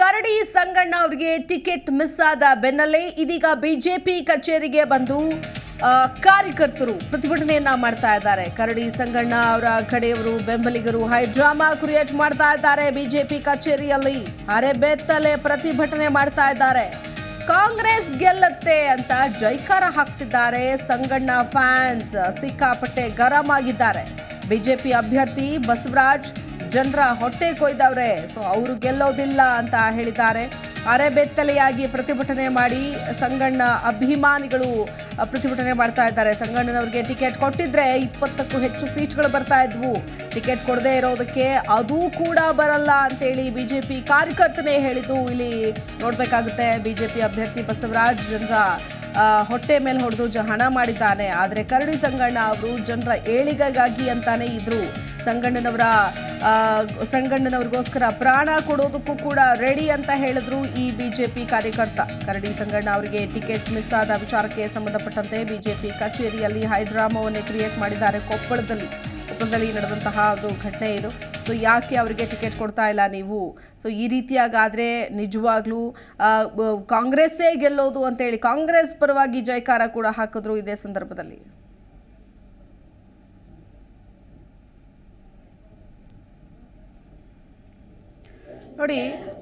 ಕರಡಿ ಸಂಗಣ್ಣ ಅವರಿಗೆ ticket miss ಆದ ಬೆನ್ನಲ್ಲೇ ಇದೀಗ ಬಿಜೆಪಿ ಕಚೇರಿಗೆ ಬಂದು ಕಾರ್ಯಕರ್ತರು ಪ್ರತಿಭಟನೆಯನ್ನ ಮಾಡ್ತಾ ಇದ್ದಾರೆ. ಕರಡಿ ಸಂಗಣ್ಣ ಅವರ ಕಡೆಯವರು, ಬೆಂಬಲಿಗರು ಹೈ ಡ್ರಾಮಾ ಕ್ರಿಯೇಟ್ ಮಾಡ್ತಾ ಇದ್ದಾರೆ ಬಿಜೆಪಿ ಕಚೇರಿಯಲ್ಲಿ. ಅರೆಬೆತ್ತಲೆ ಪ್ರತಿಭಟನೆ ಮಾಡ್ತಾ ಇದ್ದಾರೆ. ಕಾಂಗ್ರೆಸ್ ಗೆಲ್ಲತ್ತೆ ಅಂತ ಜೈಕಾರ ಹಾಕ್ತಿದ್ದಾರೆ ಸಂಗಣ್ಣ ಫ್ಯಾನ್ಸ್. ಸಿಕ್ಕಾಪಟ್ಟೆ ಗರಂ ಆಗಿದ್ದಾರೆ. ಬಿಜೆಪಿ ಅಭ್ಯರ್ಥಿ ಬಸವರಾಜ್ ಜನರ ಹೊಟ್ಟೆ ಕೊಯ್ದವ್ರೆ. ಸೊ ಅವರು ಗೆಲ್ಲೋದಿಲ್ಲ ಅಂತ ಹೇಳಿದ್ದಾರೆ. ಅರೆಬೆತ್ತಲೆಯಾಗಿ ಪ್ರತಿಭಟನೆ ಮಾಡಿ ಸಂಗಣ್ಣ ಅಭಿಮಾನಿಗಳು ಪ್ರತಿಭಟನೆ ಮಾಡ್ತಾ ಇದ್ದಾರೆ. ಸಂಗಣ್ಣನವ್ರಿಗೆ ಟಿಕೆಟ್ ಕೊಟ್ಟಿದ್ರೆ ಇಪ್ಪತ್ತಕ್ಕೂ ಹೆಚ್ಚು ಸೀಟ್ಗಳು ಬರ್ತಾ ಇದ್ವು. ಟಿಕೆಟ್ ಕೊಡದೇ ಇರೋದಕ್ಕೆ ಅದು ಕೂಡ ಬರಲ್ಲ ಅಂತೇಳಿ ಬಿಜೆಪಿ ಕಾರ್ಯಕರ್ತನೇ ಹೇಳಿದ್ದು. ಇಲ್ಲಿ ನೋಡ್ಬೇಕಾಗುತ್ತೆ, ಬಿಜೆಪಿ ಅಭ್ಯರ್ಥಿ ಬಸವರಾಜ್ ಜನರ ಹೊಟ್ಟೆ ಮೇಲೆ ಹೊಡೆದು ಜ, ಹಣ ಮಾಡಿದ್ದಾನೆ. ಆದರೆ ಕರಡಿ ಸಂಗಣ್ಣ ಅವರು ಜನರ ಏಳಿಗೆಗಾಗಿ ಅಂತಾನೆ ಇದ್ರು. ಸಂಗಣ್ಣನವರ ಸಂಗಣ್ಣನವ್ರಿಗೋಸ್ಕರ ಪ್ರಾಣ ಕೊಡೋದಕ್ಕೂ ಕೂಡ ರೆಡಿ ಅಂತ ಹೇಳಿದ್ರು ಈ ಬಿಜೆಪಿ ಕಾರ್ಯಕರ್ತ. ಕರಡಿ ಸಂಗಣ್ಣ ಅವರಿಗೆ ಟಿಕೆಟ್ ಮಿಸ್ ಆದ ವಿಚಾರಕ್ಕೆ ಸಂಬಂಧಪಟ್ಟಂತೆ ಬಿಜೆಪಿ ಕಚೇರಿಯಲ್ಲಿ ಹೈಡ್ರಾಮಾವನ್ನೇ ಕ್ರಿಯೇಟ್ ಮಾಡಿದ್ದಾರೆ ಕೊಪ್ಪಳದಲ್ಲಿ. ಕೊಪ್ಪಳದಲ್ಲಿ ನಡೆದಂತಹ ಒಂದು ಘಟನೆ ಇದು. ಸೊ ಯಾಕೆ ಅವರಿಗೆ ಟಿಕೆಟ್ ಕೊಡ್ತಾ ಇಲ್ಲ ನೀವು? ಸೊ ಈ ರೀತಿಯಾಗಾದರೆ ನಿಜವಾಗ್ಲೂ ಕಾಂಗ್ರೆಸ್ಸೇ ಗೆಲ್ಲೋದು ಅಂತೇಳಿ ಕಾಂಗ್ರೆಸ್ ಪರವಾಗಿ ಜಯಕಾರ ಕೂಡ ಹಾಕಿದ್ರು ಇದೇ ಸಂದರ್ಭದಲ್ಲಿ. ನೋಡಿ,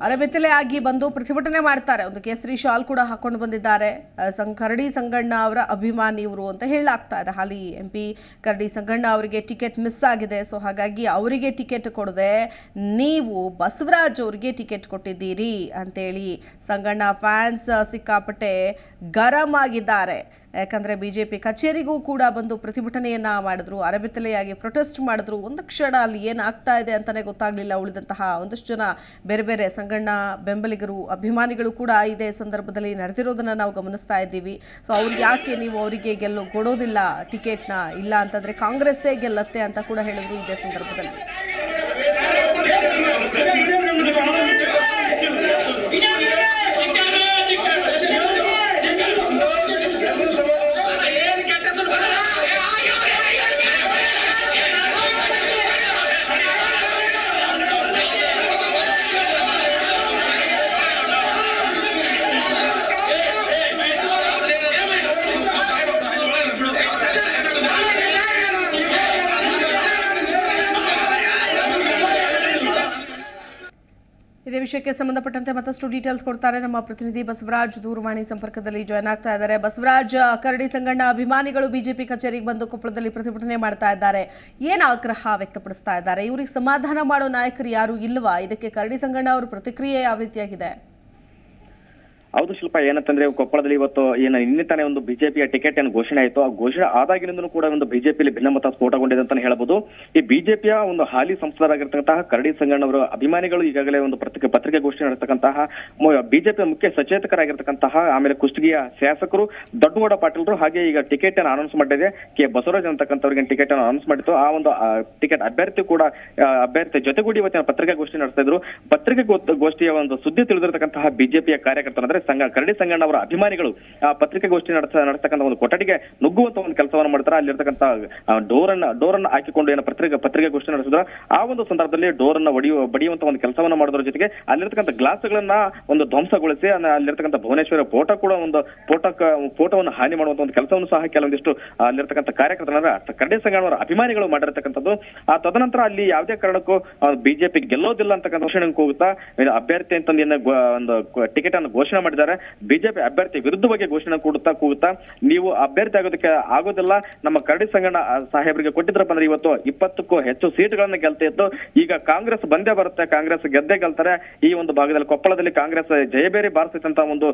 ಅರೆಬೆತ್ತಲೆ ಆಗಿ ಬಂದು ಪ್ರತಿಭಟನೆ ಮಾಡ್ತಾರೆ. ಒಂದು ಕೇಸರಿ ಶಾಲ್ ಕೂಡ ಹಾಕೊಂಡು ಬಂದಿದ್ದಾರೆ. ಕರಡಿ ಸಂಗಣ್ಣ ಅವರ ಅಭಿಮಾನಿ ಇವರು ಅಂತ ಹೇಳಾಗ್ತಾ ಇದೆ. ಹಾಲಿ ಎಂ ಪಿ ಕರಡಿ ಸಂಗಣ್ಣ ಅವರಿಗೆ ಟಿಕೆಟ್ ಮಿಸ್ ಆಗಿದೆ. ಸೊ, ಹಾಗಾಗಿ ಅವರಿಗೆ ಟಿಕೆಟ್ ಕೊಡದೆ ನೀವು ಬಸವರಾಜ್ ಅವರಿಗೆ ಟಿಕೆಟ್ ಕೊಟ್ಟಿದ್ದೀರಿ ಅಂತೇಳಿ ಸಂಗಣ್ಣ ಫ್ಯಾನ್ಸ್ ಸಿಕ್ಕಾಪಟ್ಟೆ ಗರಂ ಆಗಿದ್ದಾರೆ. ಯಾಕಂದರೆ ಬಿ ಜೆ ಪಿ ಕಚೇರಿಗೂ ಕೂಡ ಬಂದು ಪ್ರತಿಭಟನೆಯನ್ನ ಮಾಡಿದ್ರು, ಅರೆಬೆತ್ತಲೆಯಾಗಿ ಪ್ರೊಟೆಸ್ಟ್ ಮಾಡಿದ್ರು. ಒಂದು ಕ್ಷಣ ಅಲ್ಲಿ ಏನಾಗ್ತಾ ಇದೆ ಅಂತಲೇ ಗೊತ್ತಾಗಲಿಲ್ಲ. ಉಳಿದಂತಹ ಒಂದಷ್ಟು ಜನ ಬೇರೆ ಬೇರೆ ಸಂಗಣ್ಣ ಬೆಂಬಲಿಗರು, ಅಭಿಮಾನಿಗಳು ಕೂಡ ಇದೇ ಸಂದರ್ಭದಲ್ಲಿ ನಡೆದಿರೋದನ್ನ ನಾವು ಗಮನಿಸ್ತಾ ಇದ್ದೀವಿ. ಸೊ ಅವ್ರಿಗೆ ಯಾಕೆ ನೀವು ಅವರಿಗೆ ಗೆಲ್ಲೋ, ಕೊಡೋದಿಲ್ಲ, ಟಿಕೆಟ್ನ ಇಲ್ಲ ಅಂತಂದರೆ ಕಾಂಗ್ರೆಸ್ಸೇ ಗೆಲ್ಲತ್ತೆ ಅಂತ ಕೂಡ ಹೇಳಿದ್ರು ಇದೇ ಸಂದರ್ಭದಲ್ಲಿ. ಇದೇ ವಿಷಯಕ್ಕೆ ಸಂಬಂಧಪಟ್ಟಂತೆ ಮತ್ತಷ್ಟು ಡೀಟೇಲ್ಸ್ ಕೊಡ್ತಾರೆ ನಮ್ಮ ಪ್ರತಿನಿಧಿ ಬಸವರಾಜ್. ದೂರವಾಣಿ ಸಂಪರ್ಕದಲ್ಲಿ ಜಾಯ್ನ್ ಆಗ್ತಾ ಇದ್ದಾರೆ. ಬಸವರಾಜ್ ಕರಡಿ ಸಂಗಣ್ಣ ಅಭಿಮಾನಿಗಳು ಬಿಜೆಪಿ ಕಚೇರಿಗೆ ಬಂದು ಕೊಪ್ಪಳದಲ್ಲಿ ಪ್ರತಿಭಟನೆ ಮಾಡ್ತಾ ಇದ್ದಾರೆ. ಏನು ಆಗ್ರಹ ವ್ಯಕ್ತಪಡಿಸ್ತಾ ಇದ್ದಾರೆ? ಇವರಿಗೆ ಸಮಾಧಾನ ಮಾಡೋ ನಾಯಕರು ಯಾರು ಇಲ್ವಾ? ಇದಕ್ಕೆ ಕರಡಿ ಸಂಗಣ್ಣ ಅವರ ಪ್ರತಿಕ್ರಿಯೆ ಯಾವ ರೀತಿಯಾಗಿದೆ? ಹೌದು ಶಿಲ್ಪ ಏನಂತಂದ್ರೆ ಕೊಪ್ಪಳದಲ್ಲಿ ಇವತ್ತು ಏನು ನಿನ್ನೆ ತಾನೇ ಒಂದು ಬಿಜೆಪಿಯ ಟಿಕೆಟ್ ಏನು ಘೋಷಣೆ ಆಯಿತು. ಆ ಘೋಷಣೆ ಆದಾಗಿನಿಂದಲೂ ಕೂಡ ಒಂದು ಬಿಜೆಪಿಯಲ್ಲಿ ಭಿನ್ನಮತ ಸ್ಫೋಟಗೊಂಡಿದೆ ಅಂತಾನೆ ಹೇಳಬಹುದು. ಈ ಬಿಜೆಪಿಯ ಒಂದು ಹಾಲಿ ಸಂಸದರಾಗಿರ್ತಕ್ಕಂತಹ ಕರಡಿ ಸಂಗಣ್ಣ ಸಂಗಣ್ಣವರ ಅಭಿಮಾನಿಗಳು ಈಗಾಗಲೇ ಒಂದು ಪತ್ರಿಕೆ ಪತ್ರಿಕೆ ಘೋಷಣೆ ನಡೆಸ್ತಕ್ಕಂತಹ ಬಿಜೆಪಿಯ ಮುಖ್ಯ ಸಚೇತಕರಾಗಿರ್ತಕ್ಕಂತಹ ಆಮೇಲೆ ಕುಷ್ಟಗಿಯ ಶಾಸಕರು, ದೊಡ್ಡಗೌಡ ಪಾಟೀಲ್ರು ಹಾಗೆ ಈಗ ಟಿಕೆಟ್ ಅನ್ನು ಅನೌನ್ಸ್ ಮಾಡಿದೆ. ಕೆ ಬಸವರಾಜ್ ಅಂತಕ್ಕಂಥವ್ರಿಗೆ ಟಿಕೆಟ್ ಅನ್ನು ಅನೌನ್ಸ್ ಮಾಡಿತ್ತು. ಆ ಒಂದು ಟಿಕೆಟ್ ಅಭ್ಯರ್ಥಿ ಕೂಡ ಅಭ್ಯರ್ಥಿ ಜೊತೆಗೂಡಿ ಇವತ್ತಿನ ಪತ್ರಿಕಾಗೋಷ್ಠಿ ನಡೆಸ್ತಾ ಇದ್ರು. ಪತ್ರಿಕೆ ಗೋಷ್ಠಿಯ ಒಂದು ಸುದ್ದಿ ತಿಳಿದಿರತಕ್ಕಂತಹ ಬಿಜೆಪಿಯ ಕಾರ್ಯಕರ್ತರು ಅಂದ್ರೆ ಸಂಘ, ಕರಡಿ ಸಂಘಣ್ಣ ಅವರ ಅಭಿಮಾನಿಗಳು, ಆ, ಪತ್ರಿಕಾಗೋಷ್ಠಿ ನಡೆಸ, ನಡೆಸ್ತಕ್ಕಂಥ ಒಂದು ಕೊಠಡಿಗೆ ನುಗ್ಗುವಂತ ಒಂದು ಕೆಲಸವನ್ನು ಮಾಡ್ತಾರೆ. ಅಲ್ಲಿರ್ತಕ್ಕಂಥ ಡೋರ್ ಅನ್ನ ಡೋರ್ ಅನ್ನ ಹಾಕಿಕೊಂಡು ಏನ ಪತ್ರಿಕೆ, ಪತ್ರಿಕಾಗೋಷ್ಠಿ ನಡೆಸಿದ್ರ, ಆ ಒಂದು ಸಂದರ್ಭದಲ್ಲಿ ಡೋರ್ ಅನ್ನ ಒಡೆಯುವ ಬಡಿಯುವಂತ ಒಂದು ಕೆಲಸವನ್ನ ಮಾಡೋದ್ರ ಜೊತೆಗೆ ಅಲ್ಲಿರ್ತಕ್ಕಂಥ ಗ್ಲಾಸ್ಗಳನ್ನ ಒಂದು ಧ್ವಂಸಗೊಳಿಸಿ ಅಲ್ಲಿರ್ತಕ್ಕಂಥ ಭುವನೇಶ್ವರ ಫೋಟೋ ಕೂಡ ಒಂದು ಫೋಟೋ ಫೋಟೋವನ್ನು ಹಾನಿ ಮಾಡುವಂತ ಒಂದು ಕೆಲಸವನ್ನು ಸಹ ಕೆಲವೊಂದಿಷ್ಟು ಅಲ್ಲಿರ್ತಕ್ಕಂಥ ಕಾರ್ಯಕರ್ತರ ಕರಡಿ ಸಂಘಣ್ಣವರ ಅಭಿಮಾನಿಗಳು ಮಾಡಿರ್ತಕ್ಕಂಥದ್ದು. ಆ, ತದನಂತರ ಅಲ್ಲಿ ಯಾವುದೇ ಕಾರಣಕ್ಕೂ ಬಿಜೆಪಿ ಗೆಲ್ಲೋದಿಲ್ಲ ಅಂತಕ್ಕಂಥ ಘೋಷಣೆ ಹೋಗುತ್ತಾ ಅಭ್ಯರ್ಥಿ ಅಂತಂದು ಒಂದು ಟಿಕೆಟ್ ಅನ್ನು ಘೋಷಣೆ ಮಾಡಿದ್ದಾರೆ ಬಿಜೆಪಿ ಅಭ್ಯರ್ಥಿ ವಿರುದ್ಧವಾಗಿ ಘೋಷಣೆ ಕೊಡುತ್ತಾ ಕೂಗುತ್ತಾ ನೀವು ಅಭ್ಯರ್ಥಿ ಆಗೋದಕ್ಕೆ ಆಗೋದಿಲ್ಲ. ನಮ್ಮ ಕರಡಿ ಸಂಗಣ್ಣ ಆ, ಸಾಹೇಬರಿಗೆ ಕೊಟ್ಟಿದ್ರಪ್ಪ ಅಂದ್ರೆ ಇವತ್ತು ಇಪ್ಪತ್ತಕ್ಕೂ ಹೆಚ್ಚು ಸೀಟ್ಗಳನ್ನ ಗೆಲ್ತಾ ಇತ್ತು. ಈಗ ಕಾಂಗ್ರೆಸ್ ಬಂದೇ ಬರುತ್ತೆ. ಕಾಂಗ್ರೆಸ್ ಗೆದ್ದೇ ಗೆಲ್ತಾರೆ. ಈ ಒಂದು ಭಾಗದಲ್ಲಿ ಕೊಪ್ಪಳದಲ್ಲಿ ಕಾಂಗ್ರೆಸ್ ಜಯಬೇರಿ ಬಾರಿಸಿದಂತ ಒಂದು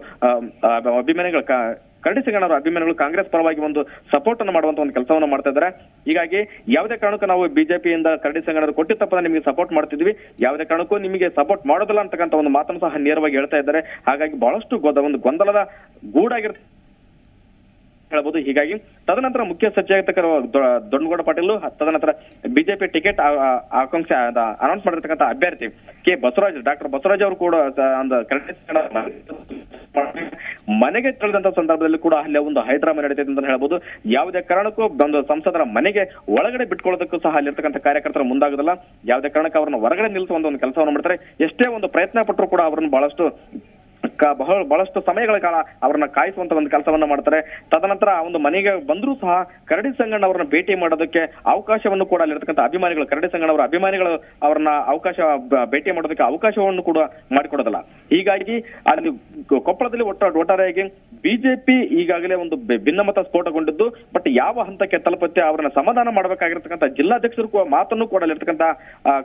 ಅಭಿಮಾನಿಗಳು ಕರಡಿ ಸಿಂಗಣ್ಣವರ ಅಭಿಮಾನಿಗಳು ಕಾಂಗ್ರೆಸ್ ಪರವಾಗಿ ಒಂದು ಸಪೋರ್ಟ್ ಅನ್ನು ಮಾಡುವಂತ ಒಂದು ಕೆಲಸವನ್ನು ಮಾಡ್ತಾ ಇದ್ದಾರೆ. ಹೀಗಾಗಿ ಯಾವುದೇ ಕಾರಣಕ್ಕೂ ನಾವು ಬಿಜೆಪಿಯಿಂದ ಕರಡಿ ಸಂಗಣರು ಕೊಟ್ಟಿ ತಪ್ಪದ ನಿಮಗೆ ಸಪೋರ್ಟ್ ಮಾಡ್ತಿದ್ವಿ. ಯಾವುದೇ ಕಾರಣಕ್ಕೂ ನಿಮಗೆ ಸಪೋರ್ಟ್ ಮಾಡೋದಿಲ್ಲ ಅಂತಕ್ಕಂಥ ಒಂದು ಮಾತನ್ನು ಸಹ ನೇರವಾಗಿ ಹೇಳ್ತಾ ಇದ್ದಾರೆ. ಹಾಗಾಗಿ ಬಹಳಷ್ಟು ಒಂದು ಗೊಂದಲದ ಗೂಡಾಗಿರ್ ಹೇಳ್ಬೋದು. ಹೀಗಾಗಿ ತದನಂತರ ಮುಖ್ಯ ಸಚಿವ ದೊಡ್ಡಗೌಡ ಪಾಟೀಲ್ ತದನಂತರ ಬಿಜೆಪಿ ಟಿಕೆಟ್ ಆಕಾಂಕ್ಷೆ ಅನೌನ್ಸ್ ಮಾಡಿರ್ತಕ್ಕಂಥ ಅಭ್ಯರ್ಥಿ ಕೆ ಬಸವರಾಜ್, ಡಾಕ್ಟರ್ ಬಸವರಾಜ್ ಅವರು ಕೂಡ ಒಂದು ಮನೆಗೆ ತೆರಳಿದಂತ ಸಂದರ್ಭದಲ್ಲಿ ಕೂಡ ಅಲ್ಲಿ ಒಂದು ಹೈಡ್ರಾಮಾ ನಡೀತೈತೆ ಅಂತ ಹೇಳ್ಬೋದು. ಯಾವುದೇ ಕಾರಣಕ್ಕೂ ಒಂದು ಸಂಸದರ ಮನೆಗೆ ಒಳಗಡೆ ಬಿಟ್ಕೊಳ್ಳೋದಕ್ಕೂ ಸಹ ಅಲ್ಲಿರ್ತಕ್ಕಂಥ ಕಾರ್ಯಕರ್ತರು ಮುಂದಾಗೋದಿಲ್ಲ. ಯಾವುದೇ ಕಾರಣಕ್ಕೆ ಅವರನ್ನು ಹೊರಗಡೆ ನಿಲ್ಲಿಸುವಂತ ಒಂದು ಕೆಲಸವನ್ನು ಮಾಡ್ತಾರೆ. ಎಷ್ಟೇ ಒಂದು ಪ್ರಯತ್ನ ಪಟ್ಟರು ಕೂಡ ಅವರನ್ನು ಬಹಳಷ್ಟು ಬಹಳ, ಬಹಳಷ್ಟು ಸಮಯಗಳ ಕಾಲ ಅವರನ್ನ ಕಾಯಿಸುವಂತ ಒಂದು ಕೆಲಸವನ್ನ ಮಾಡ್ತಾರೆ. ತದನಂತರ ಆ ಒಂದು ಮನೆಗೆ ಬಂದರೂ ಸಹ ಕರಡಿ ಸಂಗಣ್ಣ ಅವರನ್ನ ಭೇಟಿ ಮಾಡೋದಕ್ಕೆ ಅವಕಾಶವನ್ನು ಕೂಡ ಅಲ್ಲಿರ್ತಕ್ಕಂಥ ಅಭಿಮಾನಿಗಳು, ಕರಡಿ ಸಂಗಣ್ಣ ಅವರ ಅಭಿಮಾನಿಗಳು ಅವರನ್ನ ಅವಕಾಶ ಭೇಟಿ ಮಾಡೋದಕ್ಕೆ ಅವಕಾಶವನ್ನು ಕೂಡ ಮಾಡಿಕೊಡೋದಿಲ್ಲ. ಹೀಗಾಗಿ ಅಲ್ಲಿ ಕೊಪ್ಪಳದಲ್ಲಿ ಒಟ್ಟ, ಒಟ್ಟಾರೆಯಾಗಿ ಬಿಜೆಪಿ ಈಗಾಗಲೇ ಒಂದು ಭಿನ್ನಮತ ಸ್ಫೋಟಗೊಂಡಿದ್ದು, ಬಟ್ ಯಾವ ಹಂತಕ್ಕೆ ತಲುಪುತ್ತೆ ಅವರನ್ನ ಸಮಾಧಾನ ಮಾಡಬೇಕಾಗಿರ್ತಕ್ಕಂಥ ಜಿಲ್ಲಾಧ್ಯಕ್ಷರು ಕೂಡ ಮಾತನ್ನು ಕೂಡ ಅಲ್ಲಿರ್ತಕ್ಕಂಥ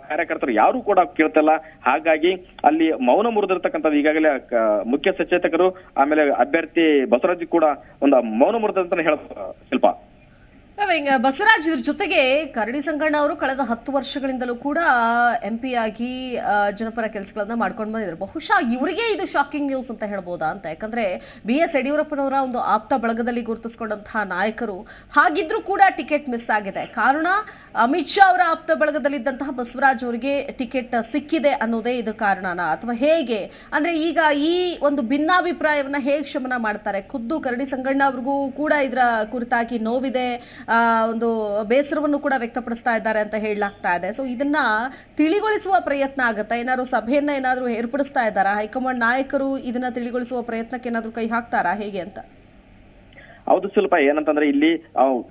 ಕಾರ್ಯಕರ್ತರು ಯಾರು ಕೂಡ ಕೇಳ್ತಿಲ್ಲ. ಹಾಗಾಗಿ ಅಲ್ಲಿ ಮೌನ ಮುರಿದಿರ್ತಕ್ಕಂಥದ್ದು ಈಗಾಗಲೇ ಮುಖ್ಯ ಸಚೇತಕರು ಆಮೇಲೆ ಅಭ್ಯರ್ಥಿ ಬಸವರಾಜ್ ಕೂಡ ಒಂದು ಮೌನ ಮುರಿದಂತಾನೆ ಹೇಳ ಶಿಲ್ಪ. ಹಿಂಗ ಬಸವರಾಜ್ ಇದ್ರ ಜೊತೆಗೆ ಕರಡಿ ಸಂಗಣ್ಣ ಅವರು ಕಳೆದ ಹತ್ತು ವರ್ಷಗಳಿಂದಲೂ ಕೂಡ ಎಂ ಪಿ ಆಗಿ ಜನಪರ ಕೆಲಸಗಳನ್ನ ಮಾಡ್ಕೊಂಡು ಬಂದಿದ್ದಾರೆ ಬಹುಶಃ ಇವರಿಗೆ ಇದು ಶಾಕಿಂಗ್ ನ್ಯೂಸ್ ಅಂತ ಹೇಳ್ಬೋದಾ ಅಂತ. ಯಾಕಂದ್ರೆ ಬಿ ಎಸ್ ಯಡಿಯೂರಪ್ಪನವರ ಒಂದು ಆಪ್ತ ಬಳಗದಲ್ಲಿ ಗುರುತಿಸ್ಕೊಂಡಂತಹ ನಾಯಕರು ಹಾಗಿದ್ರೂ ಕೂಡ ಟಿಕೆಟ್ ಮಿಸ್ ಆಗಿದೆ. ಕಾರಣ, ಅಮಿತ್ ಶಾ ಅವರ ಆಪ್ತ ಬಳಗದಲ್ಲಿದ್ದಂತಹ ಬಸವರಾಜ್ ಅವರಿಗೆ ಟಿಕೆಟ್ ಸಿಕ್ಕಿದೆ ಅನ್ನೋದೇ ಇದು ಕಾರಣನ. ಅಥವಾ ಹೇಗೆ? ಅಂದ್ರೆ ಈಗ ಈ ಒಂದು ಭಿನ್ನಾಭಿಪ್ರಾಯವನ್ನ ಹೇಗೆ ಶಮನ ಮಾಡ್ತಾರೆ? ಖುದ್ದು ಕರಡಿ ಸಂಗಣ್ಣ ಅವ್ರಿಗೂ ಕೂಡ ಇದರ ಕುರಿತಾಗಿ ನೋವಿದೆ. ಒಂದು ಬೇಸರವನ್ನು ಕೂಡ ವ್ಯಕ್ತಪಡಿಸ್ತಾ ಇದ್ದಾರೆ ಅಂತ ಹೇಳಲಾಗ್ತಾ ಇದೆ. ಸೊ ಇದನ್ನ ತಿಳಿಗೊಳಿಸುವ ಪ್ರಯತ್ನ ಆಗುತ್ತಾ? ಏನಾದರೂ ಸಭೆಯನ್ನ ಏನಾದರೂ ಏರ್ಪಡಿಸ್ತಾ ಇದ್ದಾರಾ? ಹೈಕಮಾಂಡ್ ನಾಯಕರು ಇದನ್ನ ತಿಳಿಗೊಳಿಸುವ ಪ್ರಯತ್ನಕ್ಕೆ ಏನಾದರೂ ಕೈ ಹಾಕ್ತಾರಾ? ಹೇಗೆ ಅಂತ? ಹೌದು ಸ್ವಲ್ಪ ಏನಂತಂದ್ರೆ ಇಲ್ಲಿ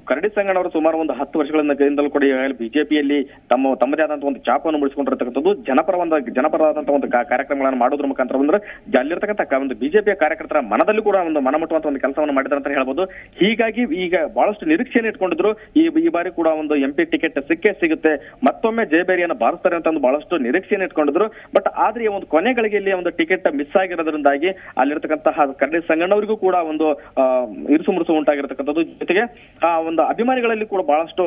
ಕರಡಿ ಸಂಗಣ್ಣವರು ಸುಮಾರು ಒಂದು ಹತ್ತು ವರ್ಷಗಳಿಂದಲೂ ಕೂಡ ಬಿಜೆಪಿಯಲ್ಲಿ ತಮ್ಮ, ತಮ್ಮದೇ ಆದಂತಹ ಒಂದು ಚಾಪವನ್ನು ಮುಡಿಸಿಕೊಂಡಿರತಕ್ಕಂಥದ್ದು ಜನಪರ ಒಂದು ಜನಪರವಾದಂತಹ ಒಂದು ಕಾರ್ಯಕ್ರಮಗಳನ್ನು ಮಾಡೋದ್ರ ಮುಖಾಂತರ ಬಂದ್ರೆ ಅಲ್ಲಿರ್ತಕ್ಕಂಥ ಒಂದು ಬಿಜೆಪಿಯ ಕಾರ್ಯಕರ್ತರ ಮನದಲ್ಲಿ ಕೂಡ ಒಂದು ಮನಮುಟ್ಟುವಂತ ಒಂದು ಕೆಲಸವನ್ನು ಮಾಡಿದ್ದಾರೆ ಅಂತ ಹೇಳ್ಬೋದು. ಹೀಗಾಗಿ ಈಗ ಬಹಳಷ್ಟು ನಿರೀಕ್ಷೆಯನ್ನು ಇಟ್ಕೊಂಡಿದ್ರು, ಈ ಈ ಬಾರಿ ಕೂಡ ಒಂದು ಎಂಪಿ ಟಿಕೆಟ್ ಸಿಕ್ಕೇ ಸಿಗುತ್ತೆ, ಮತ್ತೊಮ್ಮೆ ಜಯಬೇರಿಯನ್ನು ಬಾರಿಸ್ತಾರೆ ಅಂತ ಒಂದು ಬಹಳಷ್ಟು ನಿರೀಕ್ಷೆಯನ್ನು ಇಟ್ಕೊಂಡಿದ್ರು. ಬಟ್ ಆದ್ರೆ ಒಂದು ಕೊನೆಗಳಿಗೆ ಇಲ್ಲಿ ಒಂದು ಟಿಕೆಟ್ ಮಿಸ್ ಆಗಿರೋದ್ರಿಂದಾಗಿ ಅಲ್ಲಿರ್ತಕ್ಕಂತಹ ಕರಡಿ ಸಂಗಣ್ಣವರಿಗೂ ಕೂಡ ಒಂದು ಇರುಸು ಮುರುಸು ಉಂಟಾಗಿರ್ತಕ್ಕಂಥದ್ದು. ಜೊತೆಗೆ ಆ ಒಂದು ಅಭಿಮಾನಿಗಳಲ್ಲಿ ಕೂಡ ಬಹಳಷ್ಟು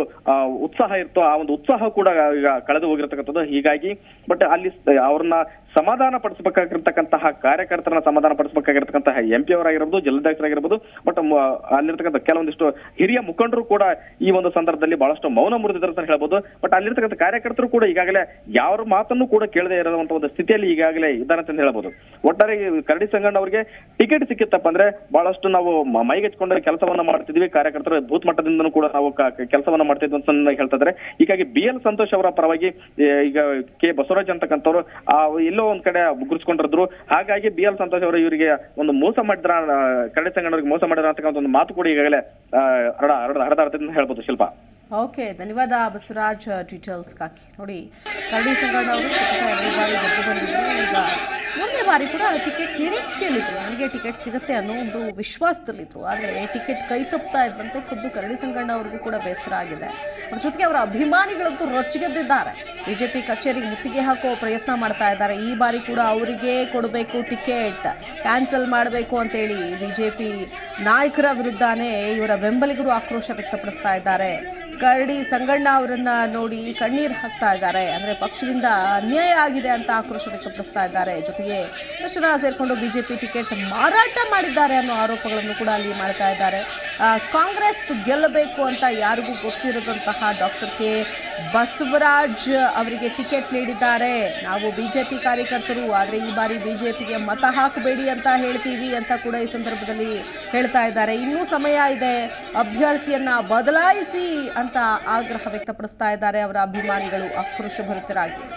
ಉತ್ಸಾಹ ಇರ್ತೋ, ಆ ಒಂದು ಉತ್ಸಾಹ ಕೂಡ ಈಗ ಕಳೆದು ಹೋಗಿರ್ತಕ್ಕಂಥದ್ದು. ಹೀಗಾಗಿ ಬಟ್ ಅಲ್ಲಿ ಅವ್ರನ್ನ ಸಮಾಧಾನ ಪಡಿಸಬೇಕಾಗಿರ್ತಕ್ಕಂತಹ ಕಾರ್ಯಕರ್ತರನ್ನ ಸಮಾಧಾನ ಪಡಿಸಬೇಕಾಗಿರ್ತಕ್ಕಂತಹ ಎಂ ಪಿ ಅವರಾಗಿರ್ಬೋದು ಜಿಲ್ಲಾಧ್ಯಕ್ಷರಾಗಿರ್ಬೋದು ಬಟ್ ಅಲ್ಲಿರ್ತಕ್ಕಂಥ ಕೆಲವೊಂದಿಷ್ಟು ಹಿರಿಯ ಮುಖಂಡರು ಕೂಡ ಈ ಒಂದು ಸಂದರ್ಭದಲ್ಲಿ ಬಹಳಷ್ಟು ಮೌನ ಮುರಿದಿದ್ದಾರೆ ಅಂತ ಹೇಳ್ಬೋದು. ಬಟ್ ಅಲ್ಲಿರ್ತಕ್ಕಂಥ ಕಾರ್ಯಕರ್ತರು ಕೂಡ ಈಗಾಗಲೇ ಯಾರ ಮಾತನ್ನು ಕೂಡ ಕೇಳದೆ ಇರುವಂತ ಒಂದು ಸ್ಥಿತಿಯಲ್ಲಿ ಈಗಾಗಲೇ ಇದ್ದಾರೆ ಅಂತ ಹೇಳ್ಬೋದು. ಒಟ್ಟಾರೆ ಕರಡಿ ಸಂಗಣ್ಣ ಅವರಿಗೆ ಟಿಕೆಟ್ ಸಿಕ್ಕಿತ್ತಪ್ಪ ಅಂದ್ರೆ ಬಹಳಷ್ಟು ನಾವು ಮೈಗೆಚ್ಕೊಂಡು ಕೆಲಸವನ್ನ ಮಾಡ್ತಿದ್ವಿ, ಕಾರ್ಯಕರ್ತರು ಬೂತ್ ಮಟ್ಟದಿಂದನೂ ಕೂಡ ನಾವು ಕೆಲಸವನ್ನ ಮಾಡ್ತಿದ್ವಿ ಅಂತ ಹೇಳ್ತಾ ಇದ್ದಾರೆ ಹೀಗಾಗಿ ಬಿ ಎಲ್ ಸಂತೋಷ್ ಅವರ ಪರವಾಗಿ ಈಗ ಕೆ ಬಸವರಾಜ್ ಅಂತಕ್ಕಂಥವ್ರು, ಆ, ಎಲ್ಲೋ ಒಂದ್ ಕಡೆ ಗುರುಸ್ಕೊಂಡಿದ್ರು ಹಾಗಾಗಿ ಬಿ ಎಲ್ ಸಂತೋಷ್ ಅವರು ಇವರಿಗೆ ಒಂದು ಮೋಸ ಮಾಡಿದ್ರ ಕಡೆ ಕರಡಿ ಸಂಗಣ್ಣವರಿಗೆ ಮೋಸ ಮಾಡಿದ್ರ ಅಂತಕ್ಕಂಥ ಒಂದು ಮಾತು ಕೂಡ ಈಗಾಗಲೇ ಹರಡ ಹರಡ ಹರದಾಡ್ತಿದೆ ಅಂತ ಹೇಳ್ಬೋದು ಶಿಲ್ಪ. ಓಕೆ, ಧನ್ಯವಾದ ಬಸವರಾಜ್ ಡೀಟೇಲ್ಸ್ಗಾಗಿ ನೋಡಿ, ಕರಡಿ ಸಂಗಣ್ಣ ಎರಡು ಬಾರಿ ಗೆದ್ದು ಬಂದಿದ್ದರು ಈಗ ಮೂರನೇ ಬಾರಿ ಕೂಡ ಟಿಕೆಟ್ ನಿರೀಕ್ಷೆಯಲ್ಲಿದ್ದರು ನನಗೆ ಟಿಕೆಟ್ ಸಿಗುತ್ತೆ ಅನ್ನೋ ಒಂದು ವಿಶ್ವಾಸದಲ್ಲಿದ್ದರು ಆದರೆ ಟಿಕೆಟ್ ಕೈ ತಪ್ತಾ ಇದ್ದಂತೆ ಖುದ್ದು ಕರಡಿ ಸಂಗಣ್ಣ ಅವ್ರಿಗೂ ಕೂಡ ಬೇಸರ ಆಗಿದೆ. ಅವ್ರ ಜೊತೆಗೆ ಅವರ ಅಭಿಮಾನಿಗಳಂತೂ ರೊಚ್ಚಿಗೆದ್ದಿದ್ದಾರೆ. ಬಿಜೆಪಿ ಕಚೇರಿಗೆ ಮುತ್ತಿಗೆ ಹಾಕೋ ಪ್ರಯತ್ನ ಮಾಡ್ತಾ ಇದ್ದಾರೆ. ಈ ಬಾರಿ ಕೂಡ ಅವರಿಗೆ ಕೊಡಬೇಕು ಟಿಕೆಟ್. ಕ್ಯಾನ್ಸಲ್ ಮಾಡಬೇಕು ಅಂತೇಳಿ ಬಿಜೆಪಿ ನಾಯಕರ ವಿರುದ್ಧನೇ ಇವರ ಬೆಂಬಲಿಗರು ಆಕ್ರೋಶ ವ್ಯಕ್ತಪಡಿಸ್ತಾ ಇದ್ದಾರೆ. ಕರಡಿ ಸಂಗಣ್ಣ ಅವರನ್ನು ನೋಡಿ ಕಣ್ಣೀರು ಹಾಕ್ತಾ ಇದ್ದಾರೆ. ಅಂದರೆ ಪಕ್ಷದಿಂದ ಅನ್ಯಾಯ ಆಗಿದೆ ಅಂತ ಆಕ್ರೋಶ ವ್ಯಕ್ತಪಡಿಸ್ತಾ ಇದ್ದಾರೆ. ಜೊತೆಗೆ ದರ್ಶನ ಸೇರಿಕೊಂಡು ಬಿ ಜೆ ಪಿ ಟಿಕೆಟ್ ಮಾರಾಟ ಮಾಡಿದ್ದಾರೆ ಅನ್ನೋ ಆರೋಪಗಳನ್ನು ಕೂಡ ಅಲ್ಲಿ ಮಾಡ್ತಾ ಇದ್ದಾರೆ. ಕಾಂಗ್ರೆಸ್ ಗೆಲ್ಲಬೇಕು ಅಂತ ಯಾರಿಗೂ ಗೊತ್ತಿರದಂತಹ ಡಾಕ್ಟರ್ ಕೆ. ಬಸವರಾಜ್ ಅವರಿಗೆ ಟಿಕೆಟ್ ನೀಡಿದ್ದಾರೆ. ನಾವು ಬಿಜೆಪಿ ಕಾರ್ಯಕರ್ತರು, ಆದರೆ ಈ ಬಾರಿ ಬಿಜೆಪಿಗೆ ಮತ ಹಾಕಬೇಡಿ ಅಂತ ಹೇಳ್ತೀವಿ ಅಂತ ಕೂಡ ಈ ಸಂದರ್ಭದಲ್ಲಿ ಹೇಳ್ತಾ ಇದ್ದಾರೆ. ಇನ್ನೂ ಸಮಯ ಇದೆ. ಅಭ್ಯರ್ಥಿಯನ್ನ ಬದಲಾಯಿಸಿ ಅಂತ ಆಗ್ರಹ ವ್ಯಕ್ತಪಡಿಸ್ತಾ ಇದ್ದಾರೆ ಅವರ ಅಭಿಮಾನಿಗಳು. ಆಕ್ರೋಶಭರಿತರಾಗಿ ಜಿ